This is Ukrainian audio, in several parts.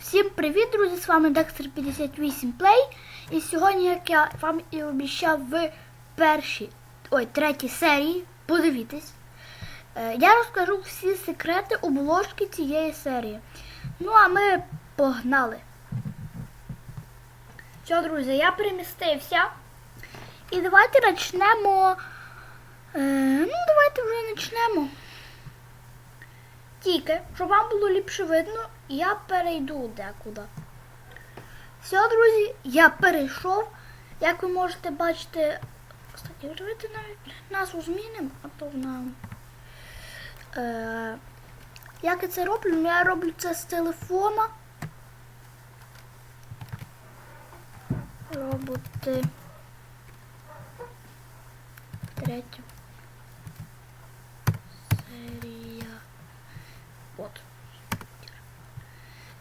Всім привіт, друзі! З вами Dexter 58 Play. І сьогодні, як я вам і обіцяв в першій, ой, третій серії, подивітесь, я розкажу всі секрети обложки цієї серії. Ну, а ми погнали. Все, друзі, я перемістився. І давайте почнемо. Е, ну, давайте вже почнемо. Тільки, щоб вам було ліпше видно, я перейду декуди. Все, друзі, я перейшов. Як ви можете бачити, кстати, давайте навіть назву змінимо, а то нам. Е, як я це роблю? Ну, я роблю це з телефона. Роботи. Третя серія. От.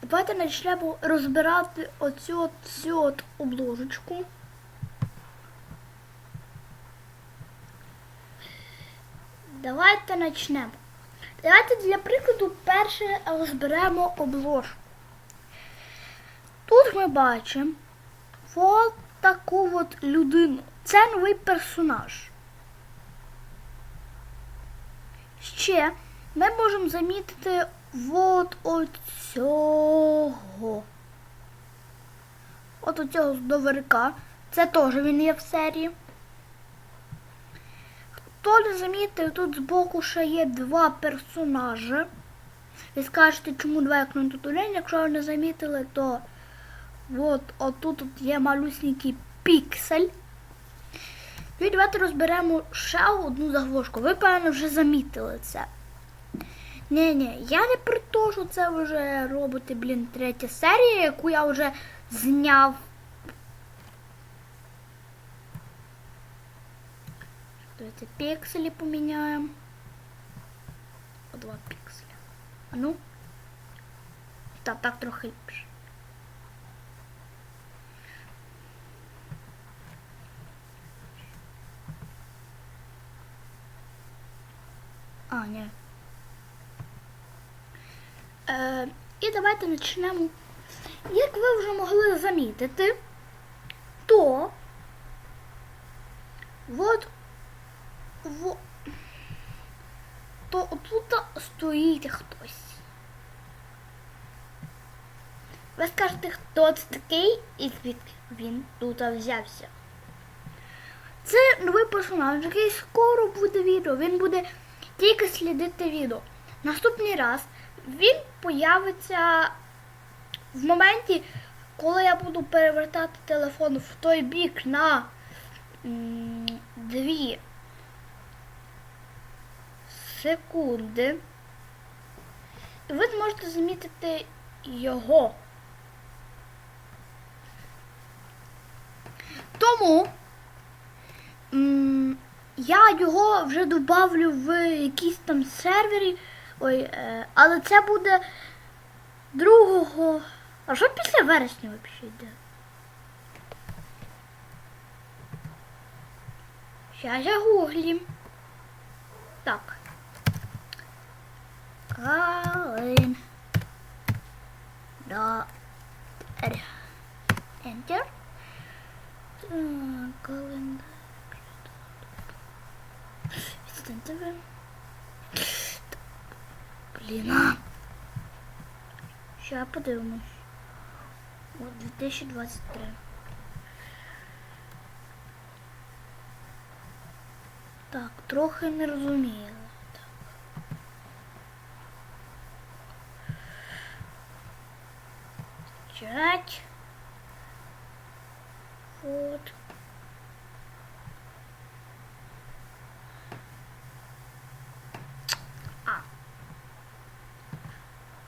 Давайте почнемо розбирати оцю цю от обложечку. Давайте почнемо. Давайте для прикладу перше розберемо обложку. Тут ми бачимо от таку от людину. Це новий персонаж. Ще ми можемо замітити от оцього. От оцього здоверка. Це теж він є в серії. Хто не замітив, тут збоку ще є два персонажі. Ви скажете, чому два як тут один. Якщо ви не замітили, то от отут от є малюсенький піксель. І давайте розберемо ще одну заглушку. Ви, певно, вже замітили це. Ні, ні, я не про те, що це вже роботи, блін, третя серія, яку я вже зняв. Давайте пікселі поміняємо. По два пікселя. А ну. Так, так трохи ліпше. А, ні. Е, і давайте почнемо. Як ви вже могли замітити, то от, в, то тут стоїть хтось. Ви скажете, хто це такий і звідки він тут взявся. Це новий персонаж, який скоро буде відео. Він буде тільки слідити відео. Наступний раз він появиться в моменті, коли я буду перевертати телефон в той бік на дві секунди. І ви зможете замітити його. Тому я його вже добавлю в якийсь там сервері. Ой, е, але це буде другого. А що після вересня взагалі йде? Щас я гуглім. Так. Калин. Да. Enter. Так, календар. Блін. Ща подивимось. От 2023. Так, трохи не розуміла. Так. Чать. Вот. А.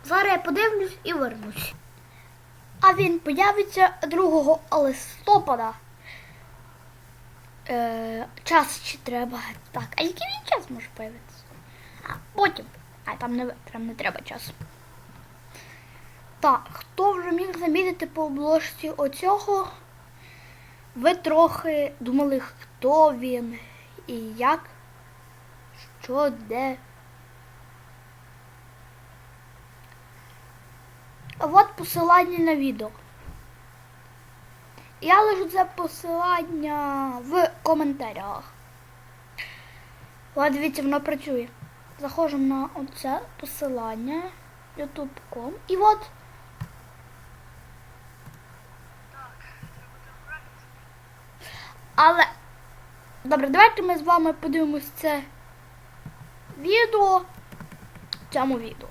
Зараз я подивлюсь і вернусь. А він появиться 2 листопада. Е, час чи треба. Так, а який він час може появитися? А потім. А там не, там не треба часу. Так, хто вже міг замітити по обложці оцього? Ви трохи думали, хто він і як, що, де. От посилання на відео. Я лишу це посилання в коментарях. От дивіться, воно працює. Заходимо на оце посилання youtube.com і от Але добре, давайте ми з вами подивимось це відео цьому відео.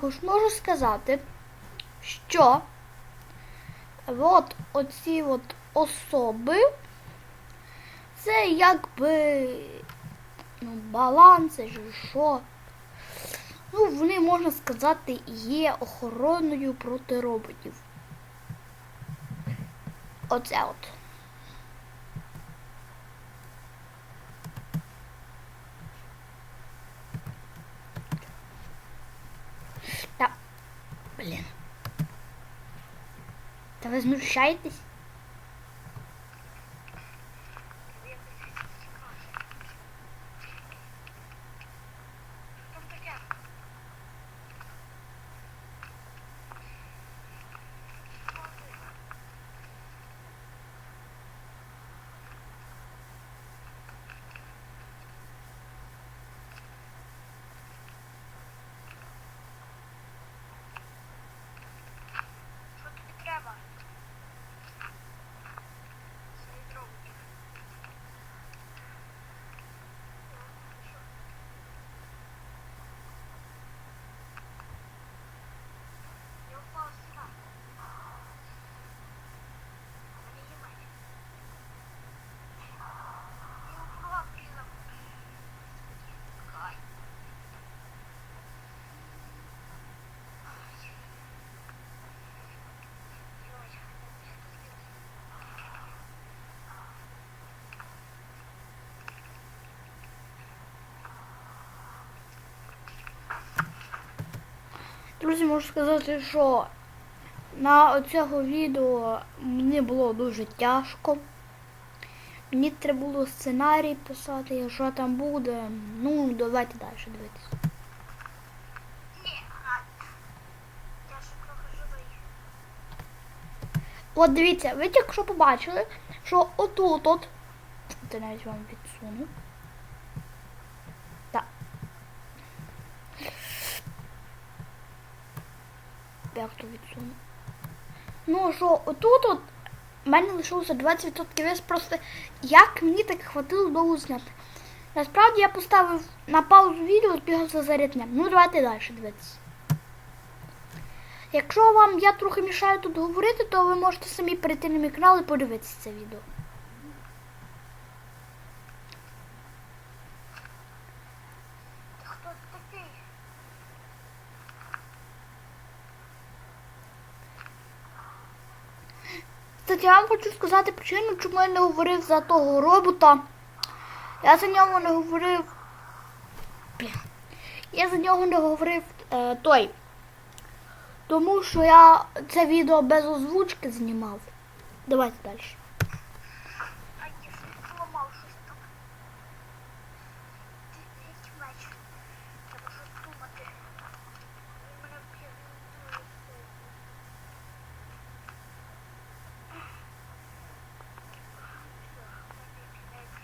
Також можу сказати, що от оці от особи, це якби ну, баланси що. Ну, вони, можна сказати, є охороною проти роботів. Оце от. Та, блін. Та ви знущаєтесь? Друзі, можу сказати, що на цього відео мені було дуже тяжко. Мені треба було сценарій писати, що там буде. Ну, давайте далі дивитися. От дивіться, ви тільки що побачили, що отут от. Це навіть вам підсуну. Як відсуну? Ну що, отут от в мене лишилося 20% вес просто як мені так хватило довго зняти. Насправді я поставив на паузу відео, збігав за заряднем. Ну давайте далі дивитися. Якщо вам я трохи мішаю тут говорити, то ви можете самі перейти на мій канал і подивитися це відео. Ти хто такий? Кстати, я вам хочу сказати причину, чому я не говорив за того робота. Я за нього не говорив. Я за нього не говорив е, той. Тому що я це відео без озвучки знімав. Давайте далі. А я собі поламав щось там. Ти геть меч. Треба щось думати. Він мене вб'є, він дуже сильний. Все, мене кінець.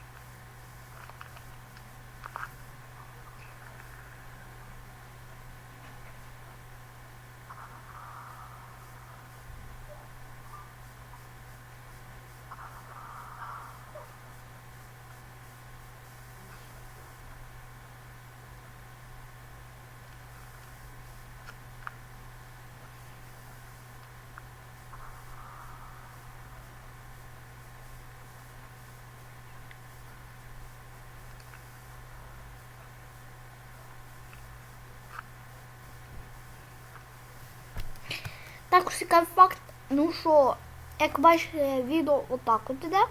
Також цікавий факт, ну що, як бачите, відео отак от іде.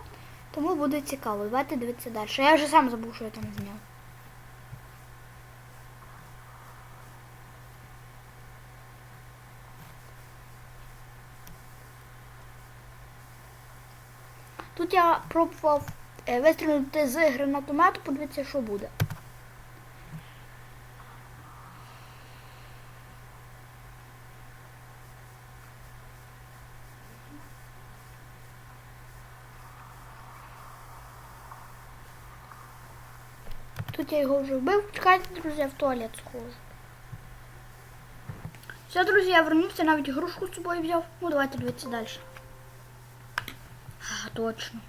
Тому буде цікаво. Давайте дивитися далі. Я вже сам забув, що я там зняв. Тут я пробував е, вистрілити з гранатомету, подивитися, що буде. Тут я його вже вбив. Чекайте, друзі, в туалет схожу. Все, друзі, я вернувся, навіть грушку з собою взяв. Ну, давайте дивитися далі. А, точно.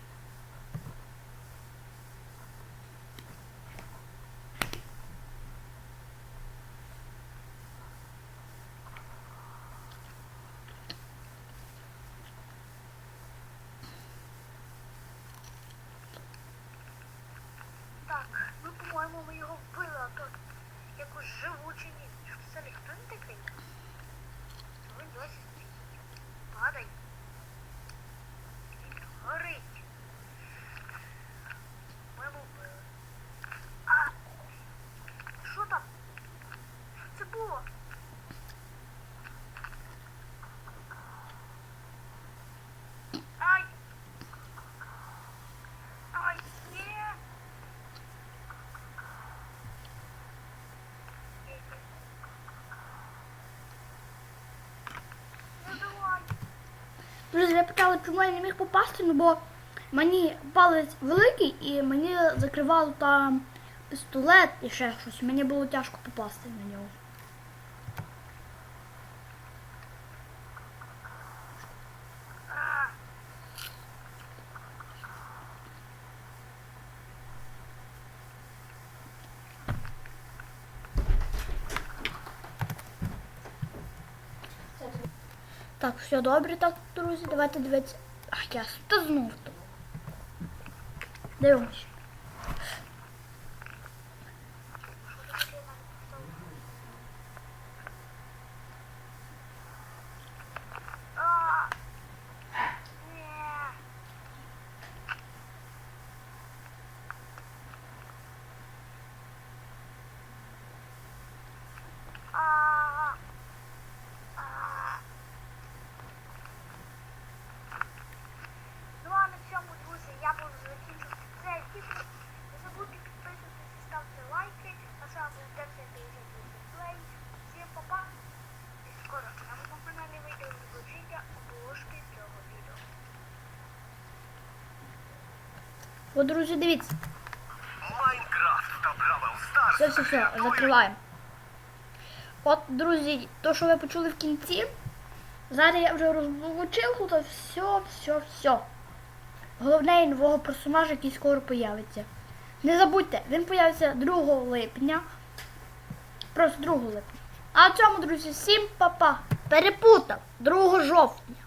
Так, ну по-моєму ми його вбили, а то якось живучий ні. Що це хто він такий? Він досі стоїть. Падай. Він горить. Ми його вбили. А що там? Що це було? Ай! Ай, ні! Ну давай. Друзі, я питала, чому я не міг попасти, ну бо мені палець великий і мені закривало там пістолет і ще щось. Мені було тяжко попасти на нього. А, Так, все добре, так, друзі, давайте дивитися. Ах, ясно, та знов тут. Дивимось. що таке написав? А, ні. А, а. Ну а на цьому, друзі, я буду закінчувати це відео. Не забудьте підписуватися, ставте лайки. На саме буде це 50 плей. Всім па-па. І скоро на моєму каналі вийде відлучення обложки цього відео. От, друзі, дивіться. Майнкрафт та Бравл Старс. Все, все, все, закриваємо. От, друзі, то, що ви почули в кінці, зараз я вже розлучив тут все, все, все. Головне і нового персонажа, який скоро появиться. Не забудьте, він появиться 2 липня. Просто 2 липня. А в цьому, друзі, всім па-па. Перепутав 2 жовтня.